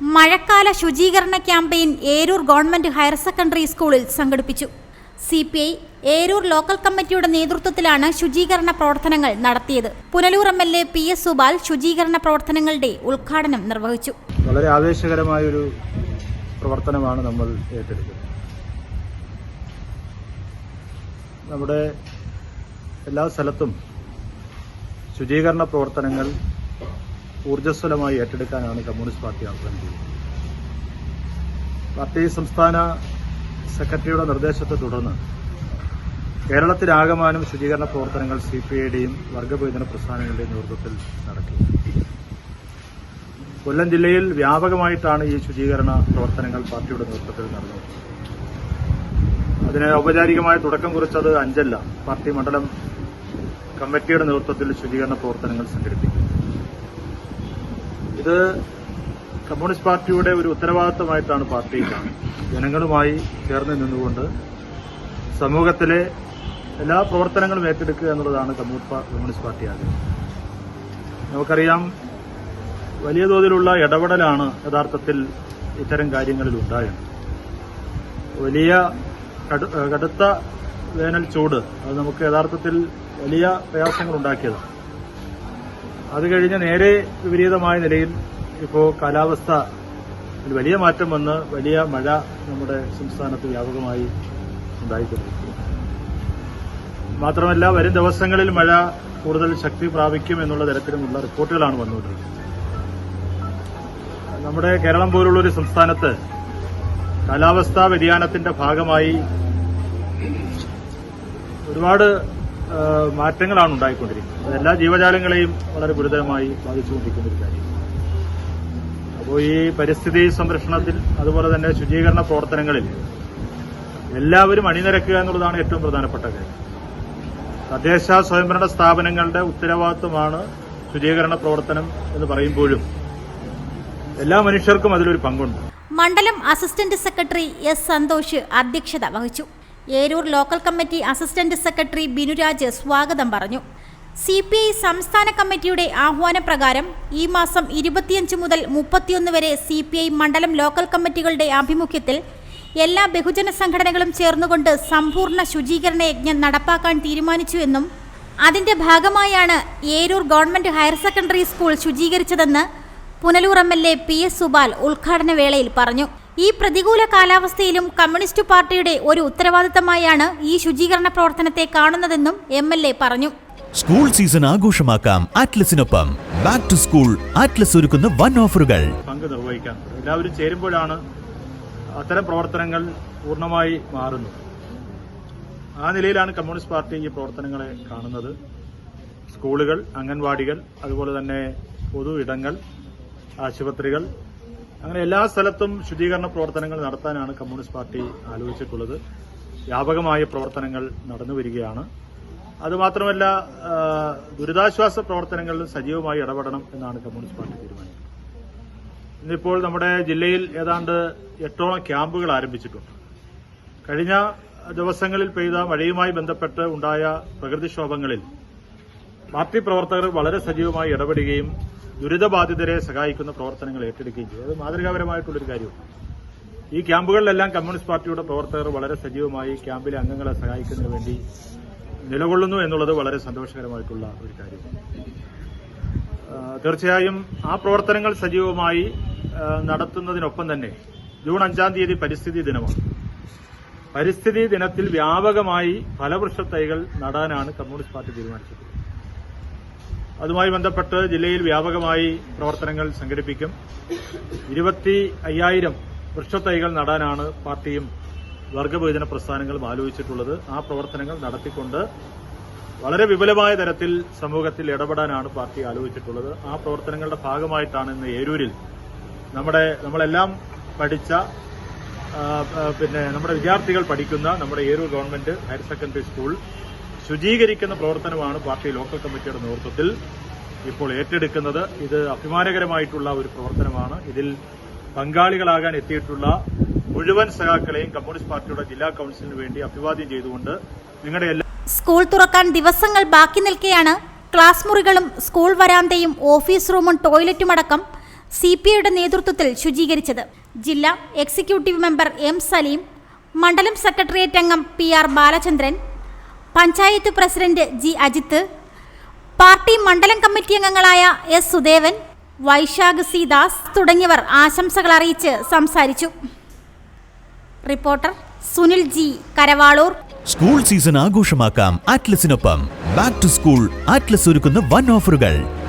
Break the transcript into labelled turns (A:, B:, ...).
A: മഴക്കാല ശുചീകരണ campaign Eroor government higher secondary സ്കൂളിൽ സംഘടിപ്പിച്ചു. C P I Eroor local കമ്മിറ്റിയുടെ നേതൃത്വത്തിലാണ് ശുചീകരണ പ്രവർത്തനങ്ങൾ നടത്തിയത്. Punalur M L A P S Supal ശുചീകരണ പ്രവർത്തനങ്ങളുടെ ഉദ്ഘാടനം നിർവഹിച്ചു.
B: വളരെ ആവേശകരമായ ഒരു പ്രവർത്തനമാണ് നമ്മൾ ഏറ്റെടുക്കുന്നത് നമ്മുടെ എല്ലാ സ്ഥലത്തും ശുചീകരണ പ്രവർത്തനങ്ങൾ ഊർജസ്വലമായി ഏറ്റെടുക്കാനാണ് കമ്മ്യൂണിസ്റ്റ് പാർട്ടി ആഹ്വാനം ചെയ്തത് പാർട്ടി സംസ്ഥാന സെക്രട്ടറിയുടെ നിർദ്ദേശത്തെ തുടർന്ന് കേരളത്തിലാകമാനം ശുചീകരണ പ്രവർത്തനങ്ങൾ സി പി ഐയുടെയും വർഗവിഭജന പ്രസ്ഥാനങ്ങളുടെയും നേതൃത്വത്തിൽ നടക്കി കൊല്ലം ജില്ലയിൽ വ്യാപകമായിട്ടാണ് ഈ ശുചീകരണ പ്രവർത്തനങ്ങൾ പാർട്ടിയുടെ നേതൃത്വത്തിൽ നടന്നത്. അതിന് ഔപചാരികമായ തുടക്കം കുറിച്ചത് അഞ്ചല്ല. പാർട്ടി മണ്ഡലം കമ്മിറ്റിയുടെ നേതൃത്വത്തിൽ ശുചീകരണ പ്രവർത്തനങ്ങൾ സംഘടിപ്പിക്കും. ഇത് കമ്മ്യൂണിസ്റ്റ് പാർട്ടിയുടെ ഒരു ഉത്തരവാദിത്തമായിട്ടാണ് പാർട്ടി ജനങ്ങളുമായി ചേർന്ന് നിന്നുകൊണ്ട് സമൂഹത്തിലെ എല്ലാ പ്രവർത്തനങ്ങളും ഏറ്റെടുക്കുക എന്നുള്ളതാണ് കമ്മ്യൂണിസ്റ്റ് പാർട്ടി ആഗ്രഹം. നമുക്കറിയാം വലിയ തോതിലുള്ള ഇടപെടലാണ് യഥാർത്ഥത്തിൽ ഇത്തരം കാര്യങ്ങളിൽ ഉണ്ടായത്. വലിയ കടു- കടുത്ത വേനൽ ചൂട് അത് നമുക്ക് യഥാർത്ഥത്തിൽ വലിയ പ്രയാസങ്ങൾ ഉണ്ടാക്കിയതാണ് അത് കഴിഞ്ഞ നേരെ വിപരീതമായ നിലയിൽ ഇപ്പോൾ കാലാവസ്ഥ ഒരു വലിയ മാറ്റം വന്ന് വലിയ മഴ നമ്മുടെ സംസ്ഥാനത്ത് വ്യാപകമായി ഉണ്ടായിക്കൊണ്ടിരിക്കുന്നു. മാത്രമല്ല വരും ദിവസങ്ങളിൽ മഴ കൂടുതൽ ശക്തി പ്രാപിക്കും എന്നുള്ള തരത്തിലുമുള്ള റിപ്പോർട്ടുകളാണ് വന്നുകൊണ്ടിരിക്കുന്നത്. നമ്മുടെ കേരളം പോലുള്ള ഒരു സംസ്ഥാനത്ത് കാലാവസ്ഥാ വ്യതിയാനത്തിന്റെ ഭാഗമായി ഒരുപാട് മാറ്റങ്ങളാണ് ഉണ്ടായിക്കൊണ്ടിരിക്കുന്നത്. എല്ലാ ജീവജാലങ്ങളെയും വളരെ ഗുരുതരമായി ബാധിച്ചുകൊണ്ടിരിക്കുന്ന ഒരു കാര്യം. അപ്പോൾ ഈ പരിസ്ഥിതി സംരക്ഷണത്തിൽ അതുപോലെ തന്നെ ശുചീകരണ പ്രവർത്തനങ്ങളിൽ എല്ലാവരും അണിനിരക്കുക എന്നുള്ളതാണ് ഏറ്റവും പ്രധാനപ്പെട്ട കാര്യം. തദ്ദേശ സ്വയംഭരണ സ്ഥാപനങ്ങളുടെ ഉത്തരവാദിത്വമാണ് ശുചീകരണ പ്രവർത്തനം എന്ന് പറയുമ്പോഴും എല്ലാ മനുഷ്യർക്കും അതിലൊരു പങ്കുണ്ട്.
A: മണ്ഡലം അസിസ്റ്റന്റ് സെക്രട്ടറി എസ് സന്തോഷ് അധ്യക്ഷത വഹിച്ചു. Eroor local committee assistant secretary Binuraj സ്വാഗതം പറഞ്ഞു. സി പി ഐ സംസ്ഥാന കമ്മിറ്റിയുടെ ആഹ്വാനപ്രകാരം ഈ മാസം ഇരുപത്തിയഞ്ച് മുതൽ മുപ്പത്തിയൊന്ന് വരെ സി പി ഐ മണ്ഡലം ലോക്കൽ കമ്മിറ്റികളുടെ ആഭിമുഖ്യത്തിൽ എല്ലാ ബഹുജന സംഘടനകളും ചേർന്നുകൊണ്ട് സമ്പൂർണ ശുചീകരണ യജ്ഞം നടപ്പാക്കാൻ തീരുമാനിച്ചുവെന്നും അതിന്റെ ഭാഗമായാണ് Eroor government higher secondary school ശുചീകരിച്ചതെന്ന് Punalur M L A P S Subal ഉദ്ഘാടന വേളയിൽ പറഞ്ഞു. ഈ പ്രതികൂല കാലാവസ്ഥയിലും കമ്മ്യൂണിസ്റ്റ് പാർട്ടിയുടെ ഒരു ഉത്തരവാദിത്തമായാണ് ഈ ശുചീകരണ പ്രവർത്തനത്തെ കാണുന്നതെന്നും എം എൽ എ പറഞ്ഞു.
C: സ്കൂൾ സീസൺ ആഘോഷമാക്കാം ആറ്റ്ലസിനൊപ്പം ബാക്ക് ടു സ്കൂൾ ആറ്റ്ലസ് ഒരുക്കുന്ന വൺ ഓഫറുകൾ.
B: പങ്ക് നിർവഹിക്കാൻ എല്ലാവരും ചേരുമ്പോഴാണ് അത്തരം പ്രവർത്തനങ്ങൾ പൂർണമായി മാറുന്നത്. ആ നിലയിലാണ് കമ്മ്യൂണിസ്റ്റ് പാർട്ടി ഈ പ്രവർത്തനങ്ങളെ കാണുന്നത്. സ്കൂളുകൾ അംഗൻവാടികൾ അതുപോലെ തന്നെ പൊതു ഇടങ്ങൾ ആശുപത്രികൾ അങ്ങനെ എല്ലാ സ്ഥലത്തും ശുദ്ധീകരണ പ്രവർത്തനങ്ങൾ നടത്താനാണ് കമ്മ്യൂണിസ്റ്റ് പാർട്ടി ആലോചിച്ചിട്ടുള്ളത്. വ്യാപകമായ പ്രവർത്തനങ്ങൾ നടന്നു വരികയാണ്. അതുമാത്രമല്ല ദുരിതാശ്വാസ പ്രവർത്തനങ്ങളിൽ സജീവമായി ഇടപെടണം എന്നാണ് കമ്മ്യൂണിസ്റ്റ് പാർട്ടി തീരുമാനിക്കുന്നത്. ഇന്നിപ്പോൾ നമ്മുടെ ജില്ലയിൽ ഏതാണ്ട് എട്ടോളം ക്യാമ്പുകൾ ആരംഭിച്ചിട്ടുണ്ട്. കഴിഞ്ഞ ദിവസങ്ങളിൽ പെയ്ത മഴയുമായി ബന്ധപ്പെട്ട് ഉണ്ടായ പ്രകൃതിക്ഷോഭങ്ങളിൽ പാർട്ടി പ്രവർത്തകർ വളരെ സജീവമായി ഇടപെടുകയും ദുരിതബാധിതരെ സഹായിക്കുന്ന പ്രവർത്തനങ്ങൾ ഏറ്റെടുക്കുകയും ചെയ്തു. അത് മാതൃകാപരമായിട്ടുള്ളൊരു കാര്യമാണ്. ഈ ക്യാമ്പുകളിലെല്ലാം കമ്മ്യൂണിസ്റ്റ് പാർട്ടിയുടെ പ്രവർത്തകർ വളരെ സജീവമായി ക്യാമ്പിലെ അംഗങ്ങളെ സഹായിക്കുന്നതിന് വേണ്ടി നിലകൊള്ളുന്നു എന്നുള്ളത് വളരെ സന്തോഷകരമായിട്ടുള്ള ഒരു കാര്യമാണ്. തീർച്ചയായും ആ പ്രവർത്തനങ്ങൾ സജീവമായി നടത്തുന്നതിനൊപ്പം തന്നെ ജൂൺ അഞ്ചാം തീയതി പരിസ്ഥിതി ദിനമാണ്. പരിസ്ഥിതി ദിനത്തിൽ വ്യാപകമായി ഫലവൃക്ഷ തൈകൾ നടാനാണ് കമ്മ്യൂണിസ്റ്റ് പാർട്ടി തീരുമാനിച്ചിട്ടുള്ളത്. അതുമായി ബന്ധപ്പെട്ട് ജില്ലയിൽ വ്യാപകമായി പ്രവർത്തനങ്ങൾ സംഘടിപ്പിക്കും. ഇരുപത്തി അയ്യായിരം വൃക്ഷത്തൈകൾ നടാനാണ് പാർട്ടിയും വർഗവിഭജന പ്രസ്ഥാനങ്ങളും ആലോചിച്ചിട്ടുള്ളത്. ആ പ്രവർത്തനങ്ങൾ നടത്തിക്കൊണ്ട് വളരെ വിപുലമായ തരത്തിൽ സമൂഹത്തിൽ ഇടപെടാനാണ് പാർട്ടി ആലോചിച്ചിട്ടുള്ളത്. ആ പ്രവർത്തനങ്ങളുടെ ഭാഗമായിട്ടാണ് ഇന്ന് ഏരൂരിൽ നമ്മുടെ നമ്മളെല്ലാം പഠിച്ച പിന്നെ നമ്മുടെ വിദ്യാർത്ഥികൾ പഠിക്കുന്ന നമ്മുടെ Eroor government higher secondary school ശുചീകരിക്കുന്ന പ്രവർത്തനമാണ് പാർട്ടി ലോക്കൽ കമ്മിറ്റിയുടെ നേതൃത്വത്തിൽ ഇപ്പോൾ ഏറ്റെടുക്കുന്നത്. ഇത് അഭിമാനകരമായിട്ടുള്ള ഒരു പ്രവർത്തനമാണ്. ഇതിൽ പങ്കാളികളാകാൻ എത്തിയിട്ടുള്ള മുഴുവൻ സഖാക്കളെയും കമ്മ്യൂണിസ്റ്റ് പാർട്ടിയുടെ ജില്ലാ കൌൺസിലിന് വേണ്ടി അഭിവാദ്യം ചെയ്തുകൊണ്ട് നിങ്ങളുടെ എല്ലാ
A: സ്കൂൾ തുറക്കാൻ ദിവസങ്ങൾ ബാക്കി നിൽക്കെയാണ്. ക്ലാസ് മുറികളും സ്കൂൾ വരാന്തയും ഓഫീസ് റൂമും ടോയ്ലറ്റുമടക്കം സി പി ഐയുടെ നേതൃത്വത്തിൽ ശുചീകരിച്ചത്. ജില്ലാ എക്സിക്യൂട്ടീവ് മെമ്പർ എം സലീം മണ്ഡലം സെക്രട്ടേറിയറ്റ് അംഗം P R Balachandran panchayat president G Ajith party മണ്ഡലം കമ്മിറ്റി അംഗങ്ങളായ എസ് സുദേവൻ വൈശാഖ് സി ദാസ് തുടങ്ങിയവർ ആശംസകൾ അറിയിച്ച് സംസാരിച്ചു. Reporter Sunil G Karavaloor.
C: School season ആഘോഷമാക്കാം ആറ്റ്ലസിനൊപ്പം ബാക്ക് ടു സ്കൂൾ ആറ്റ്ലസ് ഒരുക്കുന്ന വൺ ഓഫറുകൾ.